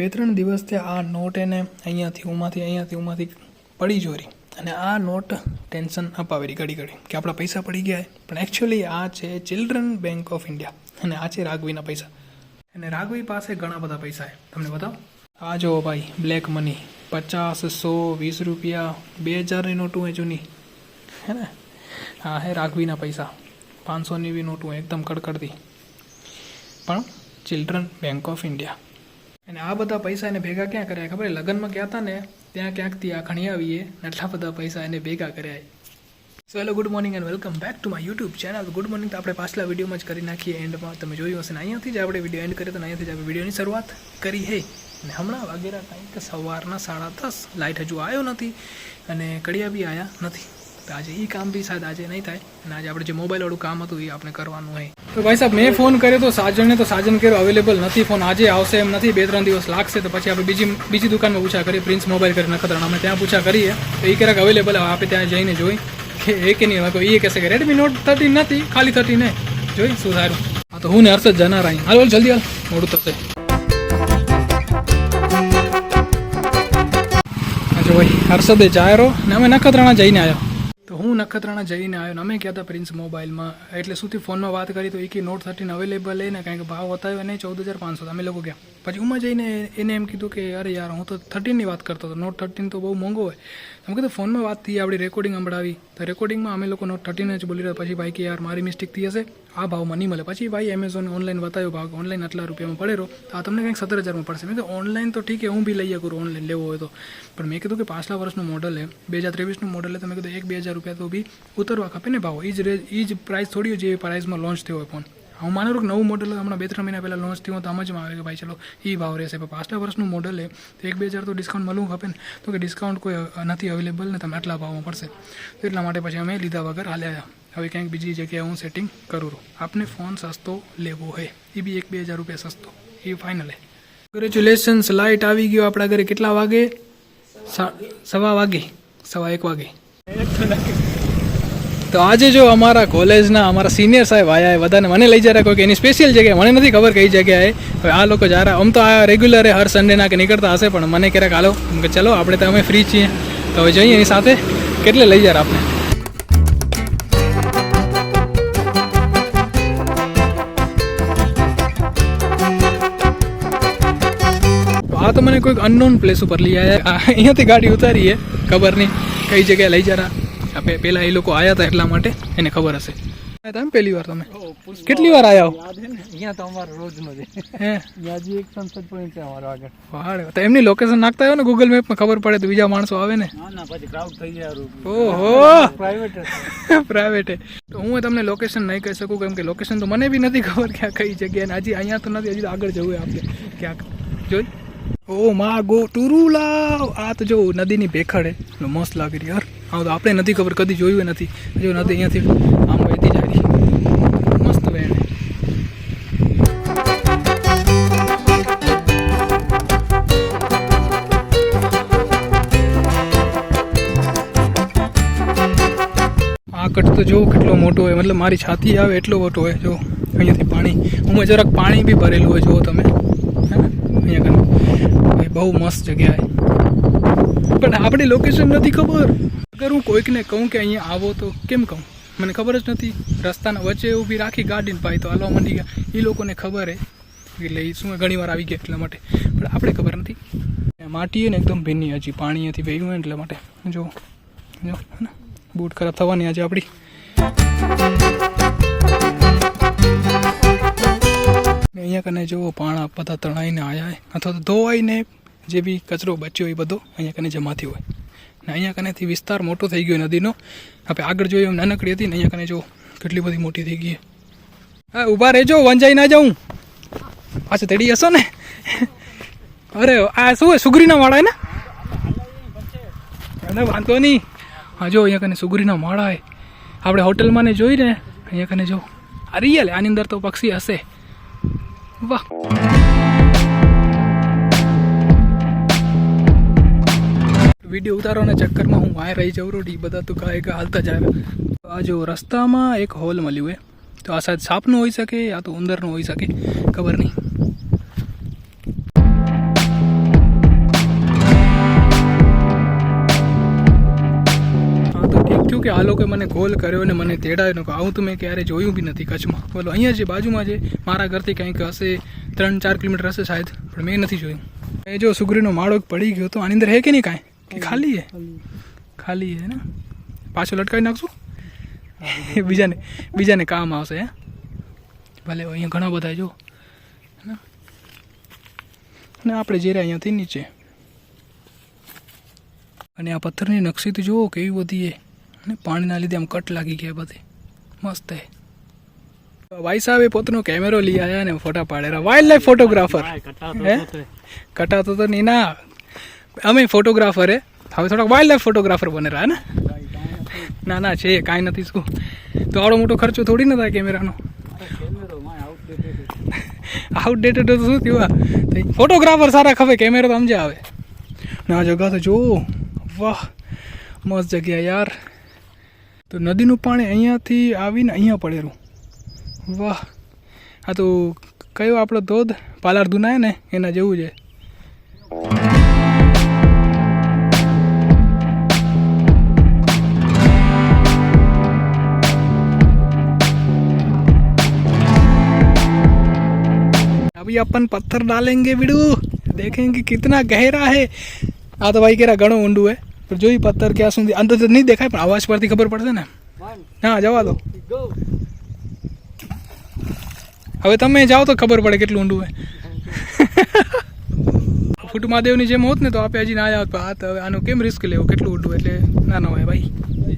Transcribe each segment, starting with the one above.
બે ત્રણ દિવસથી આ નોટ એને અહીંયાથી, ઉમાંથી અહીંયાથી, ઉમાંથી પડી જોરી અને આ નોટ ટેન્શન અપાવેરી ઘડી ઘડી કે આપણા પૈસા પડી ગયા પણ એકચ્યુઅલી આ છે ચિલ્ડ્રન બેંક ઓફ ઇન્ડિયા અને આ છે રાઘવીના પૈસા. અને રાઘવી પાસે ઘણા બધા પૈસા છે. તમને બતાવો? આ જુઓ ભાઈ બ્લેક મની પચાસ સો, વીસ રૂપિયા, બે હજારની નોટું એ જૂની. હે ને? હા, હે રાઘવીના પૈસા. પાંચસોની બી નોટું એકદમ કડકડતી. પણ ચિલ્ડ્રન બેંક ઓફ ઇન્ડિયા અને આ બધા પૈસા એને ભેગા ક્યાં કર્યા? ખબર? લગ્નમાં ગયા હતા ને, ત્યાં ક્યાંકથી આ ખણી આવીએ આટલા બધા પૈસા એને ભેગા કર્યા so hello good morning and welcome back to my YouTube channel good morning તો આપણે પાછલા વિડીયોમાં જ કરી નાખીએ એન્ડમાં તમે જોયું હશે ને, અહીંયાથી જ આપણે વીડિયો એન્ડ કરીએ તો અહીંયાથી જ આપણે વિડીયોની શરૂઆત કરી હે. અને હમણાં વાગેરા કંઈક સવારના સાડા દસ. લાઇટ હજુ આવ્યો નથી અને કડિયા બી આવ્યા નથી. તો આજે એ કામ બી શાયદ આજે નહીં થાય. અને આજે આપણે જે મોબાઈલવાળું કામ હતું એ આપણે કરવાનું હોય તો ભાઈ સાહેબ, મેં ફોન કર્યો તો સાજણને તો સાજન કર્યો અવેલેબલ નથી ફોન આજે આવશે એમ નથી, બે ત્રણ દિવસ લાગશે તો પછી આપણે બીજી બીજી દુકાનમાં પૂછા કરીએ પ્રિન્સ મોબાઈલ કરી નખત્રાણા. અમે ત્યાં પૂછા કરીએ. તો એ ક્યારેક અવેલેબલ આપણે ત્યાં જઈને જોઈ. કે એ કે નહીં તો એ કહેશે કે રેડમી નોટ થર્ટીન નથી, ખાલી થર્ટીન ને જોઈ શું સારું હા, તો હું ને હર્ષદ જનાર અહીં હાલ, જલ્દી, હાલ. મોડું થશે. જો ભાઈ, હર્ષદે જાયરો ને અમે નખત્રાણા જઈને આવ્યા. હું નખત્રાણા જઈને આવ્યો અમે ગયા હતા પ્રિન્સ મોબાઈલમાં. એટલે સુધી ફોનમાં વાત કરી તો એ કે નોટ થર્ટીન અવેલેબલ લઈને કાંઈક ભાવ બતાવ્યો નહીં, ચૌદ હજાર પાંચસો અમે લોકો ગયા. પછી ઉમાં જઈને એને એમ કીધું કે, અરે યાર, હું તો થર્ટીનની વાત કરતો હતો. નોટ થર્ટીન તો બહુ મોંઘો હોય. અમે કીધું, ફોનમાં વાત થઈ, આપણી રેકોર્ડિંગ સંભળાવી. તો રેકોર્ડિંગમાં અમે લોકો નોટ થર્ટીન જ બોલી રહ્યા પછી ભાઈ કે, યાર, મારી મિસ્ટેક થઈ હશે. આ ભાવમાં નહીં મળે. પછી ભાઈ એમેઝોન ઓનલાઈન બતાવ્યો ભાવ ઓનલાઈન આટલા રૂપિયામાં પડેરો તો આ તમને કંઈક સત્તર હજારમાં પડશે. મેં કીધું ઓનલાઈન તો ઠીક છે, હું બી લઈ કરું ઓનલાઈન લેવો હોય તો. પણ મેં કીધું કે પાછલા વર્ષનું મોડલ છે બે હજાર ત્રેવીસનું મોડલ છે તો મેં કીધું, એક બે હજાર રૂપિયા તો બી ઉતરવા ખપે ને ભાવ. એ જ રે એ જ પ્રાઇસ થોડી હોય જે પ્રાઇસમાં લોન્ચ થયો હોય ફોન હું માનું કે નવું મોડલ હમણાં બે ત્રણ મહિના પહેલાં લોન્ચ થયું તો સમજમાં આવે કે ભાઈ ચલો એ ભાવ રહેશે. પણ પાછલા વર્ષનું મોડલ હે તો એક બે હજાર તો ડિસ્કાઉન્ટ મળવું ખપે ને, તો કે ડિસ્કાઉન્ટ કોઈ નથી અવેલેબલ ને તમે આટલા ભાવમાં પડશે. તો એટલા માટે પછી અમે લીધા વગર હાલ્યા હવે ક્યાંક બીજી જગ્યાએ હું સેટિંગ કરું છું આપને ફોન સસ્તો લેવો હોય એ બી એક બે હજાર રૂપિયા સસ્તો. એ ફાઇનલ હે કોંગ્રેચ્યુલેશન્સ લાઇટ આવી ગયો આપણા ઘરે. કેટલા વાગે? સવા વાગે. સવા એક વાગે. તો આજે જો અમારા કોલેજના અમારા સિનિયર સાહેબ આવ્યા બધાને મને લઈ જરા કોઈ કે એની સ્પેશિયલ જગ્યાએ, મને નથી ખબર કઈ જગ્યાએ. હવે આ લોકો જારા આમ તો આ રેગ્યુલર હર સન્ડેના કે નીકળતા હશે, પણ મને ક્યારેક હાલો કે ચલો, આપણે તો અમે ફ્રી છીએ. તો હવે જઈએ એની સાથે કેટલે લઈ જરા આપણે. આ તો મને કોઈક અનનોન પ્લેસ ઉપર લઈ આવ્યા અહીંયાથી ગાડી ઉતારીએ, ખબર નહીં કઈ જગ્યાએ લઈ જરા. પહેલાં એ લોકો આવ્યા હતા એટલા માટે એને ખબર હશે. આયા હતા પહેલી વાર તમે? કેટલી વાર આવ્યા અહીંયા તો અમારો રોજનો છે હે? એક સંસદ પોઈન્ટ છે અમારો આગળ. વાહ તો એમની લોકેશન નાખતા હોય ને ગૂગલ મેપમાં ખબર પડે તો બીજા માણસો આવે ને. ના ના પછી ક્રાઉડ થઈ જાય ઓહો! પ્રાઇવેટ પ્રાઇવેટ તો હું તમને લોકેશન નહીં કહી શકું કેમ કે લોકેશન તો મને બી નથી ખબર કે આ કઈ જગ્યાએ ને હજી અહીંયા તો નથી હજી આગળ જવું આપણે. ક્યાંક. જોઈ? ઓ મા ગો ટુરુલા આ તો જો નદીની ભેખડ એટલે મસ્ત લાગી રહી યાર. હા, તો આપણે નથી ખબર, કદી જોયું નથી. જો નથી અહીંયાથી આમ વહેતી જાય મસ્ત વહેણ આ કટ તો જો કેટલો મોટો હોય, મતલબ મારી છાતી આવે એટલો મોટો હોય, જો, અહીંયાથી પાણી. હું જરાક પાણી બી ભરેલું હોય, જો તમે. હે અહીંયા બહુ મસ્ત જગ્યા પણ આપણી લોકેશન નથી ખબર. અગર હું કોઈકને કહું કે અહીંયા આવો તો કેમ કહું? મને ખબર જ નથી. રસ્તાના વચ્ચે ઊભી રાખી ગાડીને ભાઈ તો હાલવા માંડી ગયા. એ લોકોને ખબર હે. એટલે એ શું ઘણી વાર આવી ગયા એટલા માટે. પણ આપણે ખબર નથી. માટી ને એકદમ ભીની હજી. પાણી અહીંયાથી વહ્યું હોય એટલા માટે. જો જો, હે ને? બૂટ ખરાબ થવાની આજે આપણી અહીંયા કને જો પાણા બધા તણાઈને આયા હોય અથવા તો ધોવાઈને જે બી કચરો બચ્યો એ બધો અહીંયા કને જમાતી હોય. અહીંયા કનેથી વિસ્તાર મોટો થઈ ગયો નદીનો. આપણે આગળ જોયું એમ નાનકડી હતી ને અહીંયા કને જો કેટલી બધી મોટી થઈ ગઈ. હા, ઊભા રહેજો, વંજાઈ ના જાઉં. પાછું તેડી હશો ને? અરે, આ શું સુગરીના માળા ને અને વાંધો નહીં. હા, જો, અહીંયા કને સુગરીના માળા આપણે હોટલમાં ને જોઈ ને અહીંયા કને જો, આ રિયલ, આની અંદર તો પક્ષી હશે. વાહ. વીડિયો ઉતારવાના ચક્કરમાં હું વાંય રહી જવું રોટી બધા તો કાંઈ કાંઈ હાલતા જ આવ્યા આ જો રસ્તામાં એક હોલ મળ્યું એ તો આ શાયદ સાપનું હોઈ શકે યા તો ઉંદરનું હોઈ શકે, ખબર નહીં. થયું કે આ લોકોએ મને કોલ કર્યો ને મને તેડાયો ને આવું તો મેં ક્યારે જોયું બી નથી કચ્છમાં. બોલો, અહીંયા જે બાજુમાં જે મારા ઘરથી કંઈક હશે, ત્રણ ચાર કિલોમીટર હશે સાહેબ, પણ મેં નથી જોયું. એ જો સુગરીનો માળો પડી ગયો તો આની અંદર હે કે નહીં કાંઈ? કે ખાલી હે? ખાલી હે ને? પાછો લટકાવી નાખશું? બીજાને બીજાને કામ આવશે હે? ભલે અહીંયા ઘણા બધા જો અને આપણે જે રહ્યા અહીંયાથી નીચે. અને આ પથ્થરની નકશી તો જુઓ કેવી બધી એ અને પાણીના લીધે આમ કટ લાગી ગયા બધી. મસ્ત હે. ભાઈ સાહેબ એ પોતાનો કેમેરો લઈ આવ્યા ને ફોટા પાડેલા વાઇલ્ડ લાઈફ ફોટોગ્રાફર હે? કટાતો તો નહીં ના. અમે ફોટોગ્રાફર, હવે થોડાક વાઇલ્ડ લાઈફ ફોટોગ્રાફર બને રહ્યા ને? ના ના, છે, કાંઈ નથી, શું? તો આવડો મોટો ખર્ચો થોડી ન થાય કેમેરાનો? આઉટડેટેડ તો શું થયું ફોટોગ્રાફર સારા ખબર કેમેરો તો સમજે આવે ના જગા તો જુઓ વાહ, મસ્ત જગ્યા યાર. તો નદીનું પાણી અહીંયાથી આવીને અહીંયા પડેલું. વાહ. આ તો કયો આપણો ધોધ? પાલાર દુનાય ને? એના જેવું છે. अभी अपन पत्थर डालेंगे बिड़ू देखेंगे कितना गहरा है આ તો ભાઈ કેરા ઘણો ઊંડું હે પણ જોઈ પથ્થર ક્યાં સુધી અંદર તો નહીં દેખાય પણ અવાજ પરથી ખબર પડશે ને હા જવા દો હવે તમે જાઓ તો ખબર પડે કેટલું ઊંડું હે ફૂટ મહાદેવની જેમ હોત ને તો આપણે હજી ના આવ્યા હોત પણ આ તો હવે આનું કેમ રિસ્ક લેવો કેટલું ઊંડું એટલે ના ના હોય ભાઈ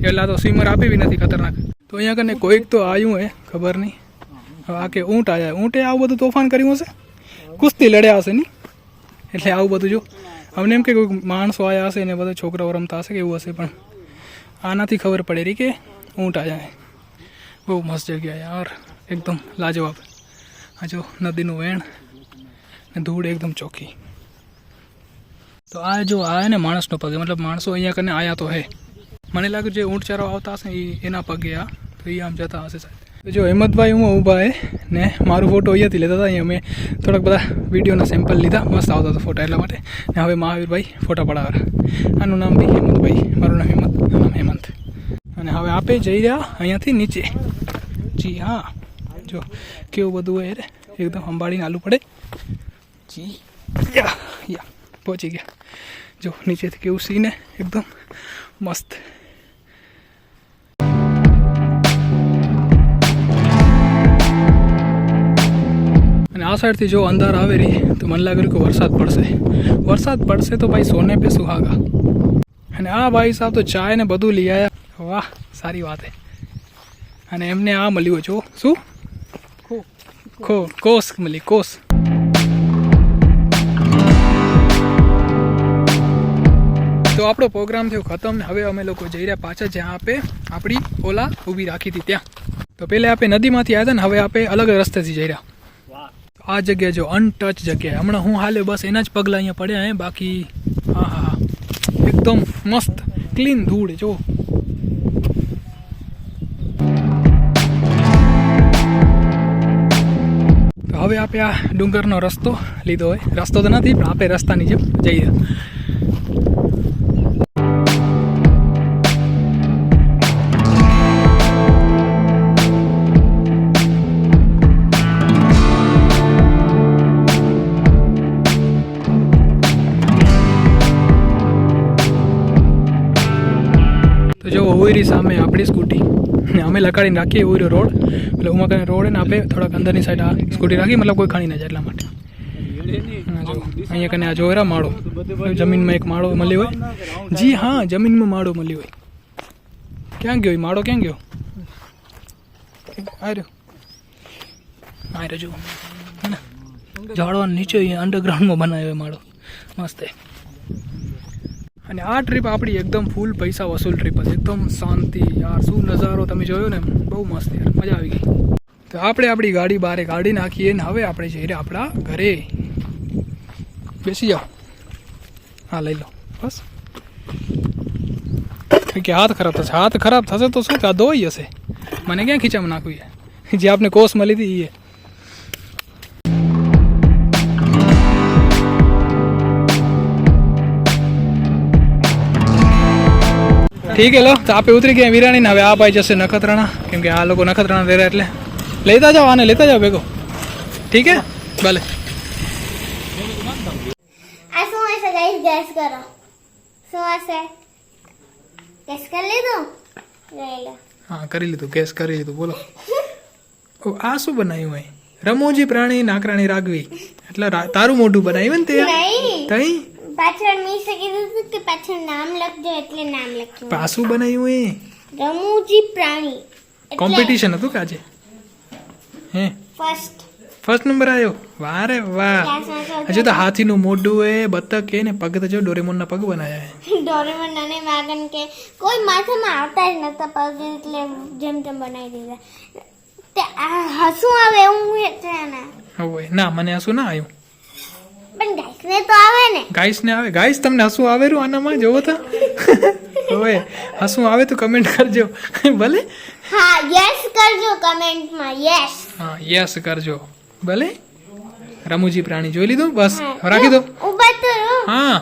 એટલા તો સ્વિમર આપી બી નથી ખતરનાક તો અહીંયા કને કોઈક તો આવ્યું હે ખબર નહીં હવે આ કે ઊંટ આવ્યા ઊંટે આવું બધું તોફાન કર્યું હશે કુસ્તી લડ્યા હશે નહીં એટલે આવું બધું જો. અમને એમ કે કોઈ માણસો આવ્યા હશે ને બધા છોકરાઓ રમતા હશે કે એવું હશે પણ આનાથી ખબર પડે રહી કે ઊંટ આવ્યા બહુ મસ્ત જગ્યા યાર. એકદમ લાજવાબ. આ જો નદીનું વેણ ને ધૂળ એકદમ ચોખ્ખી. તો આ જો આ ને માણસનો પગ મતલબ માણસો અહીંયા કને આયા તો હે. મને લાગે જે ઊંટ ચારો આવતા હશે એના પગે આ. તો એ આમ જતા હશે સાહેબ. જો હિંમતભાઈ, હું ઊભા હે ને મારું ફોટો અહીંયાથી લેતા હતા. અહીંયા મેં થોડાક બધા વિડીયોના સેમ્પલ લીધા. મસ્ત આવતા હતા ફોટા એટલા માટે. ને હવે મહાવીરભાઈ ફોટા પડાવવા આનું નામ બી હેમંતભાઈ. મારું નામ હેમંત નામ હેમંત. અને હવે આપે જઈ રહ્યા અહીંયાથી નીચે. જી હા. જો, કેવું બધું હોય રે. એકદમ સંભાળીને આલુ પડે. જી. યા યા. પહોંચી ગયા. જો, નીચેથી કેવું સીન એકદમ મસ્ત. અને આ સાઈડથી જો અંધાર આવે રહી તો મને લાગે કે વરસાદ પડશે. વરસાદ પડશે તો ભાઈ સોને પે સુહાગા અને આ ભાઈ સાહેબ તો ચાય ને બધું લઈ આવ્યા વાહ, સારી વાત હે. અને એમને આ મળ્યું જો. શું? ખો, કોસ મળી, કોસ. તો આપણો પ્રોગ્રામ થયો ખતમ. ને હવે અમે લોકો જઈ રહ્યા પાછા જ્યાં આપે આપણી ઓલા ઊભી રાખી હતી ત્યાં. તો પહેલાં આપણે નદીમાંથી આવ્યા હતા ને, હવે આપણે અલગ રસ્તેથી જઈ રહ્યા. આ જગ્યા જો અનટચ જગ્યા હમણાં હું હાલે બસ એના જ પગલા અહીંયા પડ્યા હે, બાકી હા હા હા. એકદમ મસ્ત ક્લીન ધૂળ, જો. તો હવે આપણે આ ડુંગરનો રસ્તો લીધો હોય. રસ્તો તો નથી, પણ આપણે રસ્તાની જેમ જઈએ. તો સામે આપણી સ્કૂટી. ને અમે લગાડીને રાખીએ ઓયરો રોડ. એટલે ઉમા કરીને રોડ ને આપણે થોડાક અંદરની સાઈડ આ સ્કૂટી રાખી, મતલબ કોઈ ખાણી ના જાય એટલા માટે. અહીંયા કને આ જોયરા માળો. જમીનમાં એક માળો મળ્યો હોય. જી હા, જમીનમાં માળો મળ્યો હોય. ક્યાં ગયો માળો? ક્યાં ગયો? આર્યો રહ્યો. આ રહ્યો જો ઝાડવા નીચે અહીંયા અંડરગ્રાઉન્ડમાં બનાવ્યો માળો. મસ્ત. અને આ ટ્રીપ આપણી એકદમ ફૂલ પૈસા વસૂલ ટ્રીપ હતી. એકદમ શાંતિ યાર, શું નજારો તમે જોયો ને બહુ મસ્ત યાર, મજા આવી ગઈ. તો આપણે આપણી ગાડી બારે કાઢી નાખીએ ને હવે આપણે જઈ રહ્યા આપણા ઘરે. બેસી જાઓ. હા, લઈ લો. બસ. કે હાથ ખરાબ થશે. હાથ ખરાબ થશે તો શું આ ધોઈ હશે. મને ક્યાં ખીચામાં નાખવી છે? જે આપને કોસ મળી હતી એ. ઠીક હેલો તો આપણે ઉતરી ગયા વિરાણી હવે આ ભાઈ જશે નખત્રાણા. કેમ કે આ લોકો નખત્રાણા રહે એટલે લેતા જાઓ આને લેતા જાઓ ભેગો. ઠીક હે ભલે. આ શું હશે ગાઈસ ગેસ કરો. શું હશે? ગેસ કરી લીધું? હા કરી લીધું. ગેસ કરી લીધું. બોલો. આ શું બનાવ્યું રમોજી પ્રાણી નાકરાણી રાગવી. એટલે તારું મોઢું બનાવ્યું ને તે? તઈ પાછળ મીસે કીધું હતું કે પાછળ નામ લખજો એટલે નામ લખ્યું પાસું બનાવ્યું એ? રમૂજી પ્રાણી. કોમ્પિટિશન હતું કાજે હે? ફર્સ્ટ ફર્સ્ટ નંબર આવ્યો વાહ રે વાહ. હજુ તો હાથીનું મોઢું એ બતક એ ને પગ તો જો ડોરેમોનના પગ બનાવ્યા ડોરેમોન અને વાગન કે કોઈ માથામાં આવતા જ નતા પગ એટલે જેમ તેમ બનાવી દીધા. તે હસું આવે એવું ને? ના મને હસું ના આવ્યું. પણ ગાઈસને તો આવે ને. ગાઈસને આવે. ગાઈસ તમને હસું રૂ આનામાં? જોવો તો. હવે હસું આવે તો કમેન્ટ કરજો. ભલે? હા યસ કરજો કમેન્ટમાં યસ હા યસ કરજો. ભલે? રમુજી પ્રાણી જોઈ લીધું? બસ રાખી દો. ઊભા તો હા.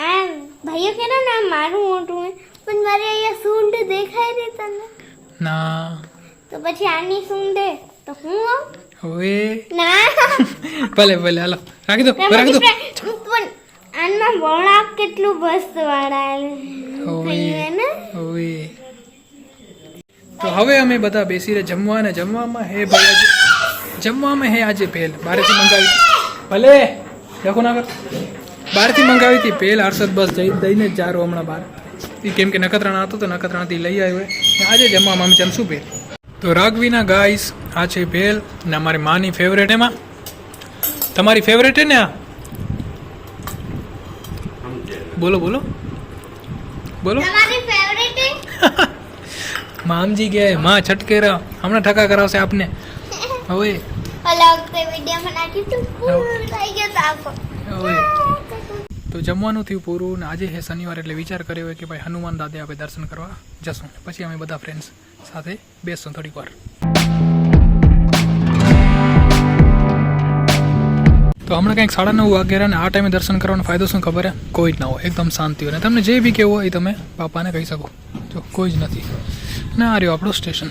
આ ભાઈઓ કે ના મારું મોટું પણ મારે અહીંયા સૂંઢ દેખાય નહીં તને. ના. તો પછી આની સુંડે તો હું આવું? હવે ના. ભલે ભલે હાલો રાખી દો રાખી દો. પણ આનમાં વળાક કેટલું મસ્ત વાળાયેલું હવે તો હવે અમે બધા બેસીને જમવા ને જમવામાં હે ભાઈ જમવામાં હે આજે ભેલ બહારથી મંગાવી. ભલે લખો ના બહારથી મંગાવી હતી ભેલ હર્ષદ બસ જઈ દઈને જ જારો હમણાં બહાર. એ કેમ કે નખત્રાણા હતો તો નખત્રાણાથી લઈ આવ્યો આજે જમવામાં અમે જમશું ભેલ તો રાગવીના ગાઈસ આ છે ભેલ ને અમારી માની ફેવરેટ એમાં તમારી ફેવરેટ હે ને આ? બોલો બોલો. બોલો. મામજી કે માં છટકેરા. હમણાં ઠકા કરાવશે આપને. હવે. અલગ તે જમવાનું થયું પૂરું ને આજે હે શનિવાર એટલે વિચાર કર્યો કે ભાઈ હનુમાન દાદા આપણે દર્શન કરવા જશું પછી અમે બધા ફ્રેન્ડ્સ સાથે બેસશું થોડીક વાર. તો હમણાં કંઈક સાડા નવ વાગ્યા અને આ ટાઈમે દર્શન કરવાનો ફાયદો શું ખબર હે? કોઈ જ ના હોય. એકદમ શાંતિ હોય. ને તમને જે બી કહેવું હોય એ તમે પાપાને કહી શકો. જો, કોઈ જ નથી. ના આ રહ્યો આપણું સ્ટેશન.